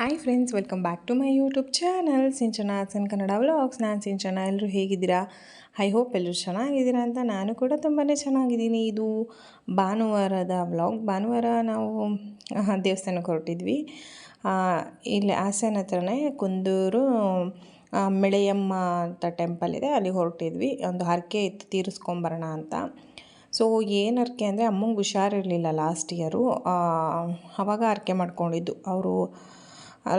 Hi friends welcome back to my YouTube channel Sinchana Hassan Kannada vlogs ನಾನು ಸಿಂಚನ ಎಲ್ಲರೂ ಹೇಗಿದ್ದೀರಾ? I hope ಎಲ್ಲರೂ ಚೆನ್ನಾಗಿದ್ದೀರಾ ಅಂತ ನಾನು ಕೂಡ ತುಂಬಾ ಚೆನ್ನಾಗಿದ್ದೀನಿ. ಇದು ಭಾನುವಾರದ ವ್ಲಾಗ್ ಭಾನುವಾರ ನಾವು ದೇವಸ್ಥಾನಕ್ಕೆ ಹೊರಟಿದ್ವಿ. ಇಲ್ಲಿ ಹಾಸನ ಹತ್ರನೇ ಕುಂದೂರು ಮೆಳೆಯಮ್ಮ ಅಂತ ಟೆಂಪಲ್ ಇದೆ. ಅಲ್ಲಿ ಹೊರಟಿದ್ವಿ. ಒಂದು ಹರಕೆ ಇತ್ತು, ತೀರಿಸ್ಕೊಂಬರೋಣ ಅಂತ. ಸೊ ಏನು ಹರಕೆ ಅಂದರೆ ಅಮ್ಮಂಗೆ ಹುಷಾರಿರಲಿಲ್ಲ ಲಾಸ್ಟ್ ಇಯರು ಆವಾಗ ಹರಕೆ ಮಾಡ್ಕೊಂಡಿದ್ದು. ಅವರು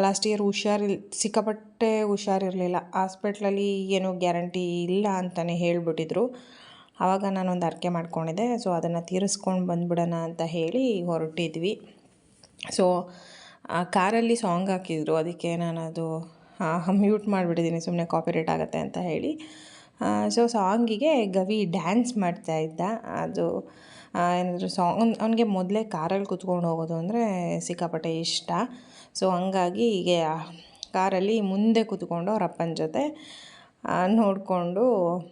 ಲಾಸ್ಟ್ ಇಯರ್ ಹುಷಾರಿಲ್ ಸಿಕ್ಕಾಪಟ್ಟೆ ಹುಷಾರಿರಲಿಲ್ಲ ಹಾಸ್ಪಿಟ್ಲಲ್ಲಿ ಏನೂ ಗ್ಯಾರಂಟಿ ಇಲ್ಲ ಅಂತಲೇ ಹೇಳಿಬಿಟ್ಟಿದ್ರು. ಆವಾಗ ನಾನೊಂದು ಅರ್ಕೆ ಮಾಡ್ಕೊಂಡಿದ್ದೆ. ಸೊ ಅದನ್ನು ತೀರಿಸ್ಕೊಂಡು ಬಂದ್ಬಿಡೋಣ ಅಂತ ಹೇಳಿ ಹೊರಟಿದ್ವಿ. ಸೊ ಕಾರಲ್ಲಿ ಸಾಂಗ್ ಹಾಕಿದ್ರು. ಅದಕ್ಕೆ ನಾನು ಅದು ಮ್ಯೂಟ್ ಮಾಡಿಬಿಟ್ಟಿದ್ದೀನಿ. ಸುಮ್ಮನೆ ಕಾಪಿರೇಟ್ ಆಗುತ್ತೆ ಅಂತ ಹೇಳಿ. ಸೊ ಸಾಂಗಿಗೆ ಗವಿ ಡ್ಯಾನ್ಸ್ ಮಾಡ್ತಾ ಇದ್ದ. ಅದು ಏನಾದರೂ ಸಾಂಗ್ ಅವನಿಗೆ ಮೊದಲೇ ಕಾರಲ್ಲಿ ಕುತ್ಕೊಂಡು ಹೋಗೋದು ಅಂದರೆ ಸಿಕ್ಕಾಪಟ್ಟೆ ಇಷ್ಟ. ಸೊ ಹಂಗಾಗಿ ಹೀಗೆ ಕಾರಲ್ಲಿ ಮುಂದೆ ಕೂತ್ಕೊಂಡು ಅವ್ರ ಅಪ್ಪನ ಜೊತೆ ನೋಡಿಕೊಂಡು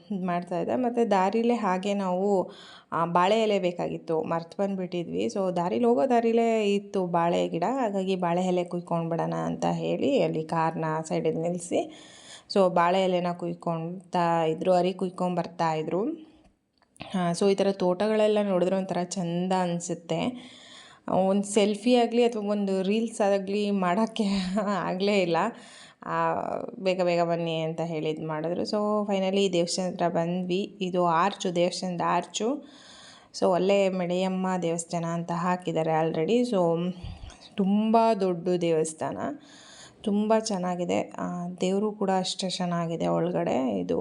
ಇದು ಮಾಡ್ತಾಯಿದ್ದೆ ಮತ್ತು ದಾರಿಲೇ ಹಾಗೆ ನಾವು ಬಾಳೆ ಎಲೆ ಬೇಕಾಗಿತ್ತು. ಮರ್ತು ಬಂದುಬಿಟ್ಟಿದ್ವಿ. ಸೊ ದಾರಿಲಿ ಹೋಗೋ ದಾರಿಲೇ ಇತ್ತು ಬಾಳೆ ಗಿಡ. ಹಾಗಾಗಿ ಬಾಳೆ ಎಲೆ ಕುಯ್ಕೊಂಡು ಬಿಡೋಣ ಅಂತ ಹೇಳಿ ಅಲ್ಲಿ ಕಾರ್ನ ಸೈಡಿಗೆ ನಿಲ್ಲಿಸಿ ಸೊ, ಬಾಳೆ ಎಲೆನ ಕುಯ್ಕೊಳ್ತಾ ಇದ್ರು. ಅರಿ ಕುಯ್ಕೊಂಬರ್ತಾಯಿದ್ರು ಸೊ, ಈ ಥರ ತೋಟಗಳೆಲ್ಲ ನೋಡಿದ್ರೆ ಒಂಥರ ಚಂದ ಅನಿಸುತ್ತೆ. ಒಂದು ಸೆಲ್ಫಿ ಆಗಲಿ ಅಥವಾ ಒಂದು ರೀಲ್ಸ್ ಆಗಲಿ ಮಾಡೋಕ್ಕೆ ಆಗಲೇ ಇಲ್ಲ. ಬೇಗ ಬೇಗ ಬನ್ನಿ ಅಂತ ಹೇಳಿ ಇದು ಮಾಡಿದ್ರು. ಸೊ ಫೈನಲಿ ದೇವಸ್ಥಾನ ಹತ್ರ ಬಂದ್ವಿ. ಇದು ಆರ್ಚು, ದೇವಸ್ಥಾನದ ಆರ್ಚು. ಸೊ ಅಲ್ಲೇ ಮೆಡೆಯಮ್ಮ ದೇವಸ್ಥಾನ ಅಂತ ಹಾಕಿದ್ದಾರೆ ಆಲ್ರೆಡಿ ಸೊ ತುಂಬ ದೊಡ್ಡ ದೇವಸ್ಥಾನ. ತುಂಬ ಚೆನ್ನಾಗಿದೆ. ದೇವರು ಕೂಡ ಅಷ್ಟೇ ಚೆನ್ನಾಗಿದೆ ಒಳಗಡೆ. ಇದು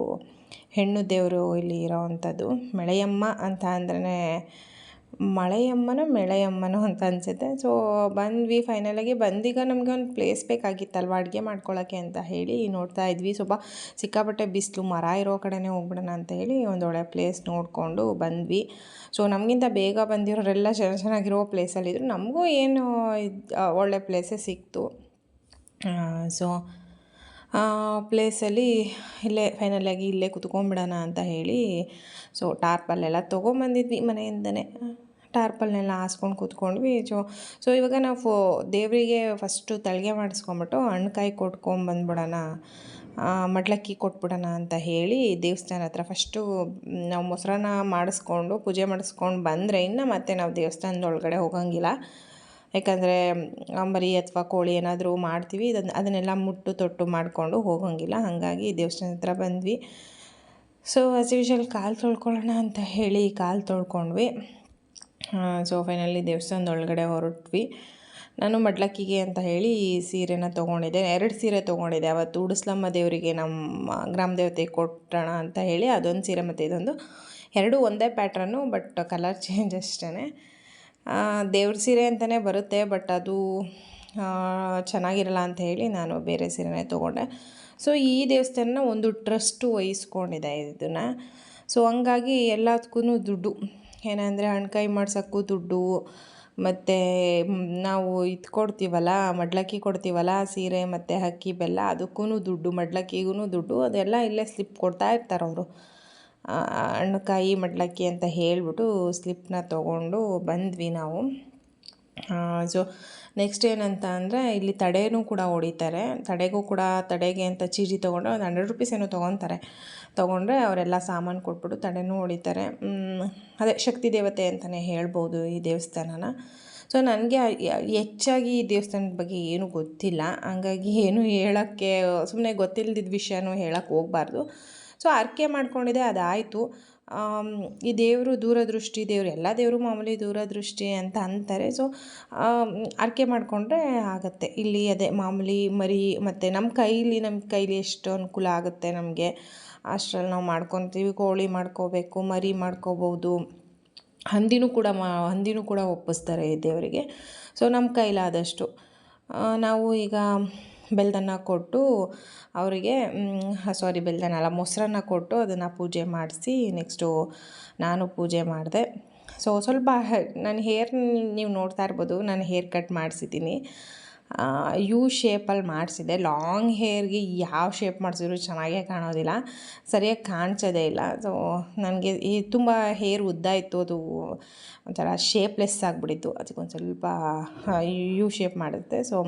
ಹೆಣ್ಣು ದೇವರು ಇಲ್ಲಿ ಇರೋವಂಥದ್ದು. ಮೆಳೆಯಮ್ಮ ಅಂತ ಅಂದ್ರೇ ಮಳೆಯಮ್ಮನೋ ಮೆಳೆಯಮ್ಮನೋ ಅಂತ ಅನಿಸುತ್ತೆ. ಸೊ ಬಂದ್ವಿ ಫೈನಲಾಗಿ ಬಂದೀಗ ನಮಗೆ ಒಂದು ಪ್ಲೇಸ್ ಬೇಕಾಗಿತ್ತಲ್ವ ಅಡುಗೆ ಮಾಡ್ಕೊಳ್ಳೋಕ್ಕೆ ಅಂತ ಹೇಳಿ ನೋಡ್ತಾ ಇದ್ವಿ. ಸ್ವಲ್ಪ ಸಿಕ್ಕಾಪಟ್ಟೆ ಬಿಸಿಲು, ಮರ ಇರೋ ಕಡೆನೇ ಹೋಗ್ಬಿಡೋಣ ಅಂತ ಹೇಳಿ ಒಂದು ಒಳ್ಳೆ ಪ್ಲೇಸ್ ನೋಡಿಕೊಂಡು ಬಂದ್ವಿ. ಸೊ ನಮಗಿಂತ ಬೇಗ ಬಂದಿರೋರೆಲ್ಲ ಚೆನ್ನ ಚೆನ್ನಾಗಿರೋ ಪ್ಲೇಸಲ್ಲಿದ್ದರು ನಮಗೂ ಏನು ಒಳ್ಳೆ ಪ್ಲೇಸೇ ಸಿಕ್ತು. ಸೊ ಪ್ಲೇಸಲ್ಲಿ ಇಲ್ಲೇ ಫೈನಲಾಗಿ ಇಲ್ಲೇ ಕುತ್ಕೊಂಡ್ಬಿಡೋಣ ಅಂತ ಹೇಳಿ ಸೊ ಟಾರ್ಪಲ್ಲೆಲ್ಲ ತೊಗೊಂಬಂದಿದ್ವಿ ಮನೆಯಿಂದನೇ. ಟಾರ್ಪಲ್ನೆಲ್ಲ ಹಾಸ್ಕೊಂಡು ಕೂತ್ಕೊಂಡ್ವಿ. ಸೊ ಸೊ ಇವಾಗ ನಾವು ಫೋ, ದೇವರಿಗೆ ಫಸ್ಟು ತಳಿಗೆ ಮಾಡಿಸ್ಕೊಂಬಿಟ್ಟು ಹಣ್ಕಾಯಿ ಕೊಟ್ಕೊಂಬಂದ್ಬಿಡೋಣ ಮಡ್ಲಕ್ಕಿ ಕೊಟ್ಬಿಡೋಣ ಅಂತ ಹೇಳಿ ದೇವಸ್ಥಾನ ಹತ್ರ ಫಸ್ಟು ನಾವು ಮೊಸರನ್ನ ಮಾಡಿಸ್ಕೊಂಡು, ಪೂಜೆ ಮಾಡಿಸ್ಕೊಂಡು ಬಂದರೆ ಇನ್ನು ಮತ್ತೆ ನಾವು ದೇವಸ್ಥಾನದೊಳಗಡೆ ಹೋಗಂಗಿಲ್ಲ. ಯಾಕಂದರೆ ಮರಿ ಅಥವಾ ಕೋಳಿ ಏನಾದರೂ ಮಾಡ್ತೀವಿ ಇದನ್ನು ಅದನ್ನೆಲ್ಲ ಮುಟ್ಟು ತೊಟ್ಟು ಮಾಡಿಕೊಂಡು ಹೋಗೋಂಗಿಲ್ಲ. ಹಾಗಾಗಿ ದೇವಸ್ಥಾನ ಹತ್ರ ಬಂದ್ವಿ. ಸೊ ಆಸ್ ಯೂಶಲ್ ಕಾಲು ತೊಳ್ಕೊಳ್ಳೋಣ ಅಂತ ಹೇಳಿ ಕಾಲು ತೊಳ್ಕೊಂಡ್ವಿ. ಸೊ ಫೈನಲಿ ದೇವಸ್ಥಾನದ ಒಳಗಡೆ ಹೊರಟ್ವಿ. ನಾನು ಮಡ್ಲಕ್ಕಿಗೆ ಅಂತ ಹೇಳಿ ಈ ಸೀರೆನ ತೊಗೊಂಡಿದ್ದೆ. ಎರಡು ಸೀರೆ ತೊಗೊಂಡಿದ್ದೆ. ಅವತ್ತು ಉಡಿಸ್ಲಮ್ಮ ದೇವರಿಗೆ ನಮ್ಮ ಗ್ರಾಮ ದೇವತೆ ಕೊಟ್ಟೋಣ ಅಂತ ಹೇಳಿ ಅದೊಂದು ಸೀರೆ ಮತ್ತು ಇದೊಂದು. ಎರಡೂ ಒಂದೇ ಪ್ಯಾಟ್ರನ್ನು ಬಟ್ ಕಲರ್ ಚೇಂಜ್ ಅಷ್ಟೇ ದೇವ್ರ ಸೀರೆ ಅಂತಲೇ ಬರುತ್ತೆ, ಬಟ್ ಅದು ಚೆನ್ನಾಗಿರಲ್ಲ ಅಂತ ಹೇಳಿ ನಾನು ಬೇರೆ ಸೀರೆನೇ ತೊಗೊಂಡೆ. ಸೊ ಈ ದೇವಸ್ಥಾನ ಒಂದು ಟ್ರಸ್ಟು ವಹಿಸ್ಕೊಂಡಿದೆ ಇದನ್ನು. ಸೊ ಹಂಗಾಗಿ ಎಲ್ಲದಕ್ಕೂ ದುಡ್ಡು, ಏನಂದರೆ ಹಣ್ಕಾಯಿ ಮಾಡ್ಸೋಕ್ಕೂ ದುಡ್ಡು, ಮತ್ತು ನಾವು ಇದು ಕೊಡ್ತೀವಲ್ಲ, ಮಡ್ಲಕ್ಕಿ ಕೊಡ್ತೀವಲ್ಲ, ಸೀರೆ ಮತ್ತು ಅಕ್ಕಿ ಬೆಲ್ಲ ಅದಕ್ಕೂ ದುಡ್ಡು ಮಡ್ಲಕ್ಕಿಗೂ ದುಡ್ಡು, ಅದೆಲ್ಲ ಇಲ್ಲೇ ಸ್ಲಿಪ್ ಕೊಡ್ತಾ ಇರ್ತಾರೆ ಅವರು ಹಣ್ಣುಕಾಯಿ ಮಡ್ಲಕ್ಕಿ ಅಂತ ಹೇಳಿಬಿಟ್ಟು ಸ್ಲಿಪ್ನ ತೊಗೊಂಡು ಬಂದ್ವಿ ನಾವು. ಸೊ ನೆಕ್ಸ್ಟ್ ಏನಂತ ಅಂದರೆ ಇಲ್ಲಿ ತಡೆನೂ ಕೂಡ ಹೊಡಿತಾರೆ. ತಡೆಗೂ ಕೂಡ ತಡೆಗೆ ಅಂತ ಚೀಟಿ ತೊಗೊಂಡು ಒಂದು ಹಂಡ್ರೆಡ್ ರುಪೀಸ್ ಏನೋ ತೊಗೊತಾರೆ. ತೊಗೊಂಡ್ರೆ ಅವರೆಲ್ಲ ಸಾಮಾನು ಕೊಟ್ಬಿಟ್ಟು ತಡೆನೂ ಹೊಡಿತಾರೆ. ಅದೇ ಶಕ್ತಿ ದೇವತೆ ಅಂತಲೇ ಹೇಳ್ಬೋದು ಈ ದೇವಸ್ಥಾನನ. ಸೊ ನನಗೆ ಹೆಚ್ಚಾಗಿ ಈ ದೇವಸ್ಥಾನದ ಬಗ್ಗೆ ಏನೂ ಗೊತ್ತಿಲ್ಲ. ಹಂಗಾಗಿ ಏನು ಹೇಳೋಕ್ಕೆ ಸುಮ್ಮನೆ ಗೊತ್ತಿಲ್ಲದಿದ್ದ ವಿಷಯನೂ ಹೇಳೋಕ್ಕೆ ಹೋಗಬಾರ್ದು. ಸೊ ಅರ್ಕೆ ಮಾಡ್ಕೊಂಡಿದೆ, ಅದಾಯಿತು. ಈ ದೇವರು ದೂರದೃಷ್ಟಿ, ದೇವರು ಎಲ್ಲ ದೇವರು ಮಾಮೂಲಿ ದೂರದೃಷ್ಟಿ ಅಂತ ಅಂತಾರೆ. ಸೊ ಅರ್ಕೆ ಮಾಡಿಕೊಂಡ್ರೆ ಆಗುತ್ತೆ. ಇಲ್ಲಿ ಅದೇ ಮಾಮೂಲಿ ಮರಿ ಮತ್ತು ನಮ್ಮ ಕೈಲಿ ನಮ್ಮ ಕೈಲಿ ಎಷ್ಟು ಅನುಕೂಲ ಆಗುತ್ತೆ ನಮಗೆ. ಅಷ್ಟರಲ್ಲಿ ನಾವು ಮಾಡ್ಕೊತೀವಿ. ಕೋಳಿ ಮಾಡ್ಕೋಬೇಕು, ಮರಿ ಮಾಡ್ಕೋಬೋದು. ಹಂದಿನೂ ಕೂಡ ಮಾ, ಹಂದಿನೂ ಕೂಡ ಒಪ್ಪಿಸ್ತಾರೆ ಈ ದೇವರಿಗೆ. ಸೊ, ನಮ್ಮ ಕೈಲಾದಷ್ಟು. ನಾವು ಈಗ ಬೆಲ್ದನ್ನ ಕೊಟ್ಟು ಅವರಿಗೆ ಸಾರಿ ಬೆಲ್ದನ್ನ ಅಲ್ಲ, ಮೊಸರನ್ನ ಕೊಟ್ಟು ಅದನ್ನು ಪೂಜೆ ಮಾಡಿಸಿ ನೆಕ್ಸ್ಟು ನಾನು ಪೂಜೆ ಮಾಡಿದೆ. ಸೊ ಸ್ವಲ್ಪ ನನ್ನ ಹೇರ್ ನೀವು ನೋಡ್ತಾ ಇರ್ಬೋದು, ನಾನು ಹೇರ್ ಕಟ್ ಮಾಡಿಸಿದ್ದೀನಿ. ಯು ಶೇಪಲ್ಲಿ ಮಾಡಿಸಿದೆ. ಲಾಂಗ್ ಹೇರ್ಗೆ ಯಾವ ಶೇಪ್ ಮಾಡಿಸಿದ್ರು ಚೆನ್ನಾಗೇ ಕಾಣೋದಿಲ್ಲ. ಸರಿಯಾಗಿ ಕಾಣಿಸೋದೇ ಇಲ್ಲ. ಸೊ ನನಗೆ ಈ ತುಂಬ ಹೇರ್ ಉದ್ದ ಇತ್ತು, ಅದು ಒಂಥರ ಶೇಪ್ಲೆಸ್ ಆಗಿಬಿಟ್ಟಿತ್ತು. ಅದಕ್ಕೊಂದು ಸ್ವಲ್ಪ ಯು ಶೇಪ್ ಮಾಡುತ್ತೆ ಸೊ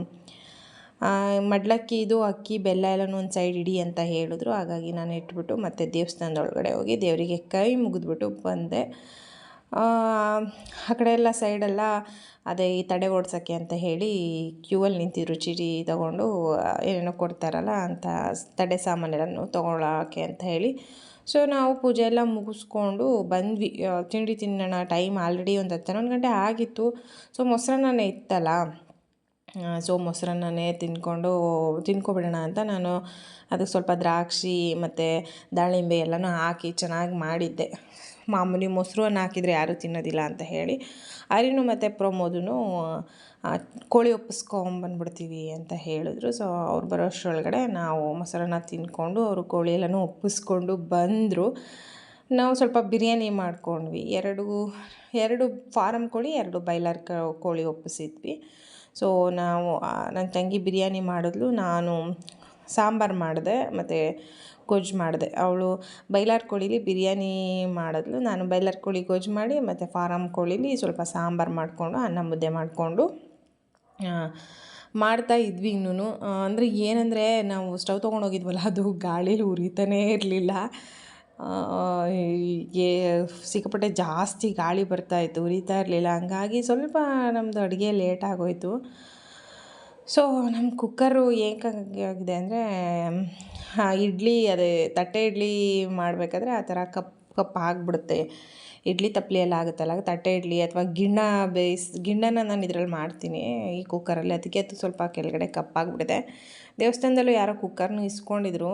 ಮಡ್ಲಕ್ಕಿ ಇದು ಅಕ್ಕಿ, ಬೆಲ್ಲ ಎಲ್ಲನೂ ಒಂದು ಸೈಡ್ ಇಡಿ ಅಂತ ಹೇಳಿದ್ರು. ಹಾಗಾಗಿ ನಾನು ಇಟ್ಬಿಟ್ಟು ಮತ್ತೆ ದೇವಸ್ಥಾನದ ಒಳಗಡೆ ಹೋಗಿ ದೇವರಿಗೆ ಕೈ ಮುಗಿದ್ಬಿಟ್ಟು ಬಂದೆ. ಆ ಕಡೆ ಎಲ್ಲ ಸೈಡೆಲ್ಲ ಅದೇ ಈ ತಡೆ ಓಡ್ಸೋಕ್ಕೆ ಅಂತ ಹೇಳಿ ಕ್ಯೂವಲ್ಲಿ ನಿಂತಿದ್ರು. ಚೀಟಿ ತೊಗೊಂಡು ಏನೇನೋ ಕೊಡ್ತಾರಲ್ಲ ಅಂತ ತಡೆ ಸಾಮಾನೆಲ್ಲ ತೊಗೊಳಕ್ಕೆ ಅಂತ ಹೇಳಿ. ಸೊ ನಾವು ಪೂಜೆ ಎಲ್ಲ ಮುಗಿಸ್ಕೊಂಡು ಬಂದ್ವಿ. ತಿಂಡಿ ತಿನ್ನೋಣ ಟೈಮ್ ಆಲ್ರೆಡಿ ಒಂದು ಹತ್ತು ಹನ್ನೊಂದು ಗಂಟೆ ಆಗಿತ್ತು. ಸೊ ಮೊಸರನ್ನ ಇತ್ತಲ್ಲ ಸೊ ಮೊಸರನ್ನನೇ ತಿಂದ್ಕೊಂಡು ತಿನ್ಕೊಬಿಡೋಣ ಅಂತ ನಾನು ಅದಕ್ಕೆ ಸ್ವಲ್ಪ ದ್ರಾಕ್ಷಿ ಮತ್ತು ದಾಳಿಂಬೆ ಎಲ್ಲನೂ ಹಾಕಿ ಚೆನ್ನಾಗಿ ಮಾಡಿದ್ದೆ. ಮಾಮೂಲಿ ಮೊಸರು ಅನ್ನ ಹಾಕಿದರೆ ಯಾರೂ ತಿನ್ನೋದಿಲ್ಲ ಅಂತ ಹೇಳಿ ಅರಿನು ಮತ್ತು ಪ್ರಮೋದೂ ಕೋಳಿ ಒಪ್ಪಿಸ್ಕೊಂಬಂದ್ಬಿಡ್ತೀವಿ ಅಂತ ಹೇಳಿದ್ರು. ಸೊ ಅವ್ರು ಬರೋ ಅಷ್ಟರೊಳಗಡೆ ನಾವು ಮೊಸರನ್ನ ತಿಂದ್ಕೊಂಡು ಅವರು ಕೋಳಿ ಎಲ್ಲನೂ ಒಪ್ಪಿಸ್ಕೊಂಡು ಬಂದರು. ನಾವು ಸ್ವಲ್ಪ ಬಿರಿಯಾನಿ ಮಾಡ್ಕೊಂಡ್ವಿ. ಎರಡು ಎರಡು ಫಾರಮ್ ಕೋಳಿ, ಎರಡು ಬೈಲರ್ ಕೋಳಿ ಒಪ್ಪಿಸಿದ್ವಿ. ಸೊ ನಾವು ನನ್ನ ತಂಗಿ ಬಿರಿಯಾನಿ ಮಾಡಿದ್ಲು, ನಾನು ಸಾಂಬಾರು ಮಾಡಿದೆ, ಮತ್ತು ಗೊಜ್ಜು ಮಾಡಿದೆ. ಅವಳು ಬೈಲಾರ್ ಕೋಳಿಲಿ ಬಿರಿಯಾನಿ ಮಾಡಿದ್ಲು, ನಾನು ಬೈಲಾರ್ ಕೋಳಿ ಗೊಜ್ಜು ಮಾಡಿ, ಮತ್ತು ಫಾರಮ್ ಕೋಳಿಲಿ ಸ್ವಲ್ಪ ಸಾಂಬಾರು ಮಾಡಿಕೊಂಡು, ಅನ್ನ ಮುದ್ದೆ ಮಾಡಿಕೊಂಡು ಮಾಡ್ತಾ ಇದ್ವಿ ಇನ್ನೂ ಅಂದರೆ ಏನಂದರೆ ನಾವು ಸ್ಟವ್ ತೊಗೊಂಡೋಗಿದ್ವಲ್ಲ ಅದು ಗಾಳೀಲಿ ಉರಿತಾನೇ ಇರಲಿಲ್ಲ. ಸಿಕ್ಕಾಪಟ್ಟೆ ಜಾಸ್ತಿ ಗಾಳಿ ಬರ್ತಾಯಿತ್ತು ಉರಿತಾ ಇರಲಿಲ್ಲ. ಹಂಗಾಗಿ ಸ್ವಲ್ಪ ನಮ್ಮದು ಅಡುಗೆ ಲೇಟ್ ಆಗೋಯಿತು. ಸೊ ನಮ್ಮ ಕುಕ್ಕರು ಏಕಾಗಿದೆ ಅಂದರೆ ಇಡ್ಲಿ, ಅದೇ ತಟ್ಟೆ ಇಡ್ಲಿ ಮಾಡಬೇಕಾದ್ರೆ ಆ ಥರ ಕಪ್ ಕಪ್ ಆಗಿಬಿಡುತ್ತೆ. ಇಡ್ಲಿ ತಪ್ಪಲಿ ಎಲ್ಲ ಆಗುತ್ತಲ್ಲ ತಟ್ಟೆ ಇಡ್ಲಿ ಅಥವಾ ಗಿಣ್ಣ ಬೇಯಿಸ್, ಗಿಣ್ಣನ ನಾನು ಇದರಲ್ಲಿ ಮಾಡ್ತೀನಿ. ಈ ಕುಕ್ಕರಲ್ಲಿ ಅದಕ್ಕೆ ಅದು ಸ್ವಲ್ಪ ಕೆಳಗಡೆ ಕಪ್ಪಾಗ್ಬಿಟ್ಟಿದೆ ದೇವಸ್ಥಾನದಲ್ಲೂ ಯಾರೋ ಕುಕ್ಕರ್ನೂ ಇಸ್ಕೊಂಡಿದ್ರು.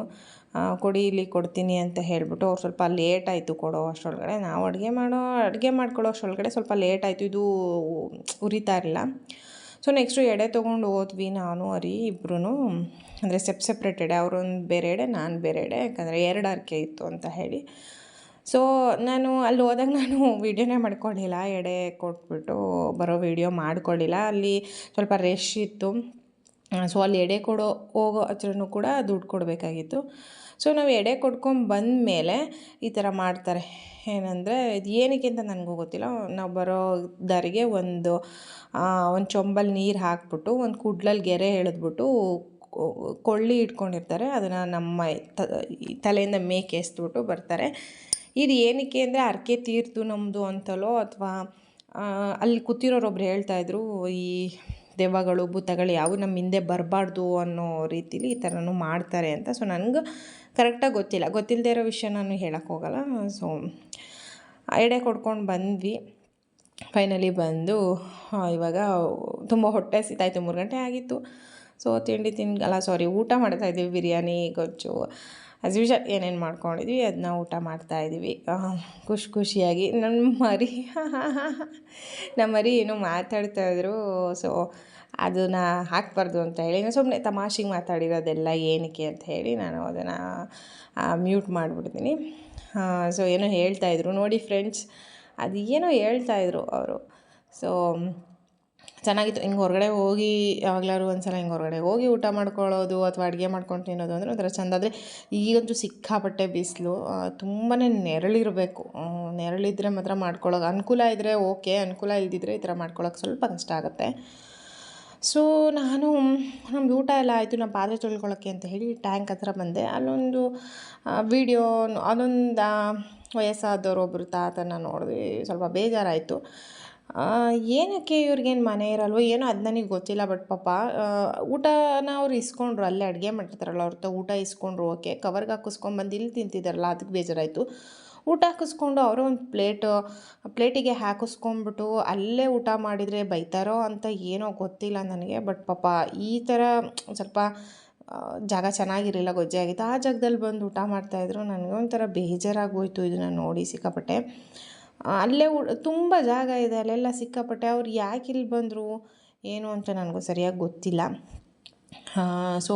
ಕೊಡಿ, ಇಲ್ಲಿ ಕೊಡ್ತೀನಿ ಅಂತ ಹೇಳಿಬಿಟ್ಟು ಅವ್ರು ಸ್ವಲ್ಪ ಲೇಟ್ ಆಯಿತು ಕೊಡೋ ಅಷ್ಟರೊಳಗಡೆ. ನಾವು ಅಡುಗೆ ಮಾಡೋ, ಅಡುಗೆ ಮಾಡ್ಕೊಳ್ಳೋ ಅಷ್ಟರೊಳಗಡೆ ಸ್ವಲ್ಪ ಲೇಟ್ ಆಯಿತು. ಇದು ಉರಿತಾ ಇರಲಿಲ್ಲ. ಸೊ ನೆಕ್ಸ್ಟು ಎಡೆ ತೊಗೊಂಡು ಹೋದ್ವಿ ನಾನು, ಅರಿ ಇಬ್ಬರೂ ಅಂದರೆ ಸೆಪ್ ಸೆಪ್ರೇಟ್ ಎಡೆ, ಅವರೊಂದು ಬೇರೆ ಎಡೆ, ನಾನು ಬೇರೆ ಎಡೆ, ಯಾಕಂದರೆ ಎರಡು ಅರ್ಕೆ ಇತ್ತು ಅಂತ ಹೇಳಿ. ಸೊ ನಾನು ಅಲ್ಲಿ ಹೋದಾಗ ನಾನು ವೀಡಿಯೋನೇ ಮಾಡ್ಕೊಳ್ಳಿಲ್ಲ ಎಡೆ ಕೊಟ್ಬಿಟ್ಟು ಬರೋ ವೀಡಿಯೋ ಮಾಡ್ಕೊಳ್ಳಿಲ್ಲ ಅಲ್ಲಿ ಸ್ವಲ್ಪ ರಶ್ ಇತ್ತು. ಸೊ ಅಲ್ಲಿ ಎಡೆ ಕೊಡೋ, ಹೋಗೋ ಹತ್ರನೂ ಕೂಡ ದುಡ್ಡು ಕೊಡಬೇಕಾಗಿತ್ತು. ಸೊ ನಾವು ಎಡೆ ಕೊಡ್ಕೊಂಡು ಬಂದಮೇಲೆ ಈ ಥರ ಮಾಡ್ತಾರೆ. ಏನಂದರೆ, ಇದು ಏನಕ್ಕೆ ಅಂತ ನನಗೂ ಗೊತ್ತಿಲ್ಲ. ನಾವು ಬರೋ ದಾರಿಗೆ ಒಂದು ಒಂದು ಚೊಂಬಲ್ಲಿ ನೀರು ಹಾಕ್ಬಿಟ್ಟು, ಒಂದು ಕುಡ್ಲಲ್ಲಿ ಗೆರೆ ಎಳೆದ್ಬಿಟ್ಟು ಕೊಳ್ಳಿ ಇಟ್ಕೊಂಡಿರ್ತಾರೆ. ಅದನ್ನು ನಮ್ಮ ತಲೆಯಿಂದ ಮೇಕೆ ಎಸ್ದುಬಿಟ್ಟು ಬರ್ತಾರೆ. ಇದು ಏನಕ್ಕೆ ಅಂದರೆ ಅರ್ಕೆ ತೀರ್ತು ನಮ್ಮದು ಅಂತಲೋ ಅಥವಾ ಅಲ್ಲಿ ಕೂತಿರೋರೊಬ್ರು ಹೇಳ್ತಾಯಿದ್ರು ಈ ದೆವ್ವಗಳು ಭೂತಗಳು ಯಾವು ನಮ್ಮ ಹಿಂದೆ ಬರಬಾರ್ದು ಅನ್ನೋ ರೀತಿಲಿ ಈ ಥರನೂ ಮಾಡ್ತಾರೆ ಅಂತ. ಸೊ ನನಗೆ ಕರೆಕ್ಟಾಗಿ ಗೊತ್ತಿಲ್ಲ. ಗೊತ್ತಿಲ್ಲದೆ ಇರೋ ವಿಷಯ ನಾನು ಹೇಳೋಕ್ಕೋಗಲ್ಲ ಸೊ ಐಡಿಯಾ ಕೊಡ್ಕೊಂಡು ಬಂದ್ವಿ. ಫೈನಲಿ ಬಂದು ಇವಾಗ ತುಂಬ ಹೊಟ್ಟೆ ಸಿತಾಯಿತು ಮೂರು ಗಂಟೆ ಆಗಿತ್ತು. ಸೊ ತಿಂಡಿ ತಿನ್ಗಲ್ಲ ಸಾರಿ ಊಟ ಮಾಡ್ತಾಯಿದ್ದೀವಿ ಬಿರಿಯಾನಿ, ಗೊಜ್ಜು. ಆ್ಯಸ್ ಯೂಶಲ್ ಏನೇನು ಮಾಡ್ಕೊಂಡಿದ್ವಿ ಅದನ್ನ ಊಟ ಮಾಡ್ತಾಯಿದ್ದೀವಿ ಖುಷಿ ಖುಷಿಯಾಗಿ ನನ್ನ ಮರಿ ನಮ್ಮ ಮರಿ ಏನೋ ಮಾತಾಡ್ತಾಯಿದ್ರು ಸೊ ಅದನ್ನು ಹಾಕಬಾರ್ದು ಅಂತ ಹೇಳಿ ಸುಮ್ಮನೆ ತಮಾಷೆಗೆ ಮಾತಾಡಿರೋದೆಲ್ಲ ಏನಕ್ಕೆ ಅಂತ ಹೇಳಿ ನಾನು ಅದನ್ನು ಮ್ಯೂಟ್ ಮಾಡಿಬಿಡ್ತೀನಿ. ಸೊ ಏನೋ ಹೇಳ್ತಾಯಿದ್ರು ನೋಡಿ ಫ್ರೆಂಡ್ಸ್ ಅದು ಏನೋ ಹೇಳ್ತಾಯಿದ್ರು ಅವರು. ಸೊ ಚೆನ್ನಾಗಿತ್ತು. ಹಿಂಗೆ ಹೊರಗಡೆ ಹೋಗಿ ಯಾವಾಗಲಾರು ಒಂದು ಸಲ ಹಿಂಗೆ ಹೊರಗಡೆ ಹೋಗಿ ಊಟ ಮಾಡ್ಕೊಳ್ಳೋದು ಅಥವಾ ಅಡುಗೆ ಮಾಡ್ಕೊಂಡು ತಿನ್ನೋದು ಅಂದರೆ ಒಂಥರ ಚೆಂದ. ಆದರೆ ಈಗಂತೂ ಸಿಕ್ಕಾಪಟ್ಟೆ ಬಿಸಿಲು ತುಂಬಾ ನೆರಳಿರಬೇಕು. ನೆರಳಿದ್ರೆ ಮಾತ್ರ ಮಾಡ್ಕೊಳ್ಳೋಕೆ ಅನುಕೂಲ ಇದ್ದರೆ ಓಕೆ ಅನುಕೂಲ ಇಲ್ದಿದ್ರೆ ಈ ಥರ ಮಾಡ್ಕೊಳ್ಳೋಕೆ ಸ್ವಲ್ಪ ಕಷ್ಟ ಆಗುತ್ತೆ. ಸೊ ನಾನು ನಮ್ದು ಊಟ ಎಲ್ಲ ಆಯಿತು ನಾನು ಪಾತ್ರೆ ತೊಳ್ಕೊಳ್ಳೋಕ್ಕೆ ಅಂತ ಹೇಳಿ ಟ್ಯಾಂಕ್ ಹತ್ರ ಬಂದೆ. ಅಲ್ಲೊಂದು ವೀಡಿಯೋ ಅದೊಂದು ವಯಸ್ಸಾದವರು ಒಬ್ಬರು ತಾತನ ನೋಡಿದ್ವಿ ಸ್ವಲ್ಪ ಬೇಜಾರಾಯಿತು. ಏನಕ್ಕೆ ಇವ್ರಿಗೇನು ಮನೆ ಇರಲ್ವೋ, ಏನೋ ಅದು ನನಗೆ ಗೊತ್ತಿಲ್ಲ ಬಟ್ ಪಾಪ ಊಟನ ಅವ್ರು ಇಸ್ಕೊಂಡ್ರು, ಅಲ್ಲೇ ಅಡುಗೆ ಮಾಡಿರ್ತಾರಲ್ಲ, ಅವ್ರ ಊಟ ಇಸ್ಕೊಂಡ್ರು ಓಕೆ ಕವರ್ಗೆ ಹಾಕಿಸ್ಕೊಂಬಂದು ಇಲ್ಲಿ ತಿಂತಿದ್ದಾರಲ್ಲ, ಅದಕ್ಕೆ ಬೇಜಾರಾಯಿತು. ಊಟ ಹಾಕಿಸ್ಕೊಂಡು ಅವರು ಒಂದು ಪ್ಲೇಟು, ಪ್ಲೇಟಿಗೆ ಹಾಕಿಸ್ಕೊಂಬಿಟ್ಟು ಅಲ್ಲೇ ಊಟ ಮಾಡಿದರೆ ಬೈತಾರೋ ಅಂತ ಏನೋ ಗೊತ್ತಿಲ್ಲ ನನಗೆ. ಬಟ್ ಪಾಪ ಈ ಥರ ಸ್ವಲ್ಪ ಜಾಗ ಚೆನ್ನಾಗಿರಲಿಲ್ಲ, ಗೊಜ್ಜೆ ಆಗಿತ್ತು. ಆ ಜಾಗದಲ್ಲಿ ಬಂದು ಊಟ ಮಾಡ್ತಾಯಿದ್ರು ನನಗೆ ಒಂಥರ ಬೇಜಾರಾಗೋಯ್ತು ಇದನ್ನು ನೋಡಿ ಸಿಕ್ಕಾಪಟ್ಟೆ. ಅಲ್ಲೇ ತುಂಬ ಜಾಗ ಇದೆ, ಅಲ್ಲೆಲ್ಲ ಸಿಕ್ಕಾಪಟ್ಟೆ. ಅವ್ರು ಯಾಕೆ ಇಲ್ಲಿ ಬಂದರು, ಏನು ಅಂತ ನನಗೂ ಸರಿಯಾಗಿ ಗೊತ್ತಿಲ್ಲ. ಸೊ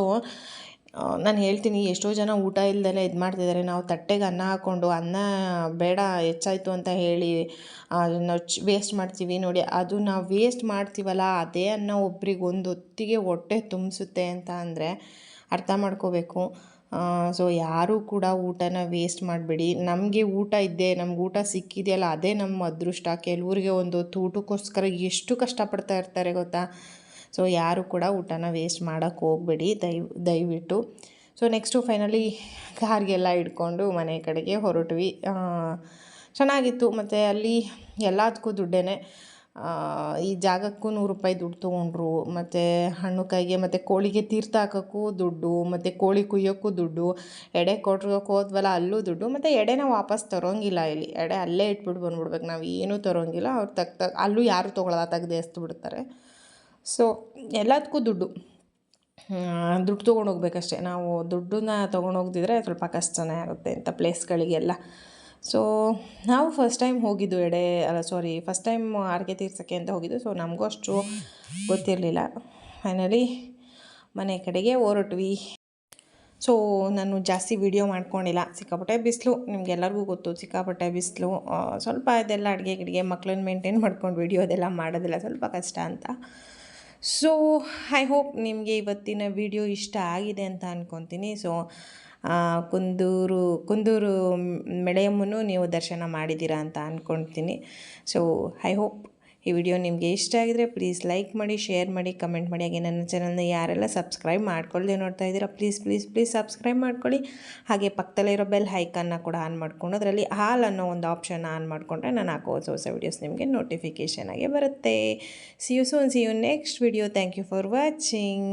ನಾನು ಹೇಳ್ತೀನಿ, ಎಷ್ಟೋ ಜನ ಊಟ ಇಲ್ದಲೇ ಇದು ಮಾಡ್ತಿದ್ದಾರೆ ನಾವು ತಟ್ಟೆಗೆ ಅನ್ನ ಹಾಕ್ಕೊಂಡು ಅನ್ನ ಬೇಡ, ಹೆಚ್ಚಾಯಿತು ಅಂತ ಹೇಳಿ ನಾವು ವೇಸ್ಟ್ ಮಾಡ್ತೀವಿ ನೋಡಿ. ಅದು ನಾವು ವೇಸ್ಟ್ ಮಾಡ್ತೀವಲ್ಲ, ಅದೇ ಅನ್ನ ಒಬ್ರಿಗೆ ಒಂದು ಹೊತ್ತಿಗೆ ಹೊಟ್ಟೆ ತುಂಬಿಸುತ್ತೆ ಅಂತ ಅಂದರೆ ಅರ್ಥ ಮಾಡ್ಕೋಬೇಕು. ಸೊ ಯಾರೂ ಕೂಡ ಊಟನ ವೇಸ್ಟ್ ಮಾಡಬೇಡಿ. ನಮಗೆ ಊಟ ಇದ್ದೇ, ನಮ್ಗೆ ಊಟ ಸಿಕ್ಕಿದೆಯಲ್ಲ, ಅದೇ ನಮ್ಮ ಅದೃಷ್ಟ. ಕೆಲವ್ರಿಗೆ ಒಂದು ಹೊತ್ತು ಊಟಕ್ಕೋಸ್ಕರ ಎಷ್ಟು ಕಷ್ಟಪಡ್ತಾ ಇರ್ತಾರೆ ಗೊತ್ತಾ? ಸೊ ಯಾರು ಕೂಡ ಊಟನ ವೇಸ್ಟ್ ಮಾಡೋಕ್ಕೆ ಹೋಗಬೇಡಿ ದಯ ದಯವಿಟ್ಟು. ಸೊ ನೆಕ್ಸ್ಟು ಫೈನಲಿ ಕಾರ್ಗೆಲ್ಲ ಇಟ್ಕೊಂಡು ಮನೆ ಕಡೆಗೆ ಹೊರಟ್ವಿ. ಚೆನ್ನಾಗಿತ್ತು. ಮತ್ತು ಅಲ್ಲಿ ಎಲ್ಲದಕ್ಕೂ ದುಡ್ಡೇ ಈ ಜಾಗಕ್ಕೂ ನೂರು ರೂಪಾಯಿ ದುಡ್ಡು ತೊಗೊಂಡ್ರು. ಮತ್ತು ಹಣ್ಣು ಕಾಯಿಗೆ, ಮತ್ತು ಕೋಳಿಗೆ ತೀರ್ಥ ಹಾಕೋಕ್ಕೂ ದುಡ್ಡು, ಮತ್ತು ಕೋಳಿ ಕುಯ್ಯೋಕ್ಕೂ ದುಡ್ಡು. ಎಡೆ ಕೊಟ್ರೋಕೆ ಹೋದ್ವಲ್ಲ ಅಲ್ಲೂ ದುಡ್ಡು. ಮತ್ತು ಎಡೆನ ವಾಪಸ್ ತರೋಂಗಿಲ್ಲ ಇಲ್ಲಿ. ಎಡೆ ಅಲ್ಲೇ ಇಟ್ಬಿಟ್ಟು ಬಂದ್ಬಿಡ್ಬೇಕು. ನಾವು ಏನೂ ತರೋಂಗಿಲ್ಲ. ಅವ್ರು ತಗ್ ತಗ್ ಅಲ್ಲೂ ಯಾರು ತೊಗೊಳಲ್ಲ, ತೆಗ್ದು ಎಸ್ತು ಬಿಡ್ತಾರೆ ಸೊ ಎಲ್ಲದಕ್ಕೂ ದುಡ್ಡು. ದುಡ್ಡು ತೊಗೊಂಡು ಹೋಗ್ಬೇಕಷ್ಟೆ. ನಾವು ದುಡ್ಡನ್ನ ತೊಗೊಂಡು ಹೋಗ್ದಿದ್ರೆ ಸ್ವಲ್ಪ ಕಷ್ಟನೇ ಆಗುತ್ತೆ ಇಂಥ ಪ್ಲೇಸ್ಗಳಿಗೆಲ್ಲ. ಸೊ ನಾವು ಫಸ್ಟ್ ಟೈಮ್ ಹೋಗಿದ್ದು ಎಡೆ, ಅಲ್ಲ ಸಾರಿ ಫಸ್ಟ್ ಟೈಮ್ ಆರ್ಗೆ ತೀರ್ಸೋಕ್ಕೆ ಅಂತ ಹೋಗಿದ್ದು. ಸೊ ನಮಗೂ ಅಷ್ಟು ಗೊತ್ತಿರಲಿಲ್ಲ. ಫೈನಲಿ ಮನೆ ಕಡೆಗೆ ಹೊರಟ್ವಿ. ಸೊ ನಾನು ಜಾಸ್ತಿ ವಿಡಿಯೋ ಮಾಡ್ಕೊಂಡಿಲ್ಲ. ಸಿಕ್ಕಾಪಟ್ಟೆ ಬಿಸಿಲು. ನಿಮಗೆಲ್ಲರಿಗೂ ಗೊತ್ತು, ಸಿಕ್ಕಾಪಟ್ಟೆ ಬಿಸಿಲು. ಸ್ವಲ್ಪ ಇದೆಲ್ಲ ಅಡುಗೆ ಗಿಡಿಗೆ ಮಕ್ಕಳನ್ನ ಮೇಂಟೈನ್ ಮಾಡ್ಕೊಂಡು ವಿಡಿಯೋ ಅದೆಲ್ಲ ಮಾಡೋದಿಲ್ಲ. ಸ್ವಲ್ಪ ಕಷ್ಟ ಅಂತ. ಸೊ ಐ ಹೋಪ್ ನಿಮಗೆ ಇವತ್ತಿನ ವಿಡಿಯೋ ಇಷ್ಟ ಆಗಿದೆ ಅಂತ ಅಂದ್ಕೊತೀನಿ ಸೊ ಕುಂದೂರು ಕುಂದೂರು ಮೆಳೆಯಮ್ಮನೂ ನೀವು ದರ್ಶನ ಮಾಡಿದ್ದೀರಾ ಅಂತ ಅಂದ್ಕೊಳ್ತೀನಿ ಸೊ ಐ ಹೋಪ್ ಈ ವಿಡಿಯೋ ನಿಮಗೆ ಇಷ್ಟ ಆಗಿದರೆ ಪ್ಲೀಸ್ ಲೈಕ್ ಮಾಡಿ ಶೇರ್ ಮಾಡಿ ಕಮೆಂಟ್ ಮಾಡಿ. ಹಾಗೆ ನನ್ನ ಚಾನಲ್ನ ಯಾರೆಲ್ಲ ಸಬ್ಸ್ಕ್ರೈಬ್ ಮಾಡ್ಕೊಳ್ಳದೆ ನೋಡ್ತಾ ಇದ್ದೀರಾ ಪ್ಲೀಸ್ ಪ್ಲೀಸ್ ಪ್ಲೀಸ್ ಸಬ್ಸ್ಕ್ರೈಬ್ ಮಾಡ್ಕೊಳ್ಳಿ. ಹಾಗೆ ಪಕ್ಕದಲ್ಲಿರೋ ಬೆಲ್ ಹೈಕನ್ನ ಕೂಡ ಆನ್ ಮಾಡ್ಕೊಂಡು, ಅದರಲ್ಲಿ ಹಾಲ್ ಅನ್ನೋ ಒಂದು ಆಪ್ಷನ್ ಆನ್ ಮಾಡಿಕೊಂಡ್ರೆ ನಾನು ಹಾಕೋ ಹೊಸ ಹೊಸ ವೀಡಿಯೋಸ್ ನಿಮಗೆ ನೋಟಿಫಿಕೇಷನ್ ಆಗಿ ಬರುತ್ತೆ. See you soon see you next video thank you for watching